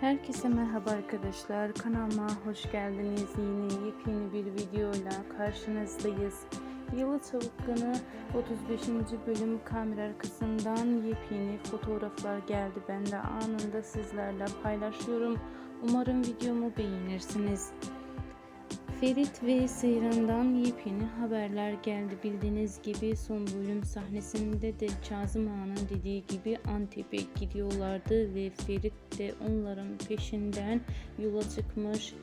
Herkese merhaba arkadaşlar. Kanalıma hoş geldiniz. Yine yepyeni bir videoyla karşınızdayız. Yalı Çavukkanı 35. bölüm kamera arkasından yepyeni fotoğraflar geldi. Ben de anında sizlerle paylaşıyorum. Umarım videomu beğenirsiniz. Ferit ve Seyran'dan yepyeni haberler geldi. Bildiğiniz gibi son bölüm sahnesinde de Kazım Ağa'nın dediği gibi Antep'e gidiyorlardı ve Ferit de onların peşinden yola çıkmış.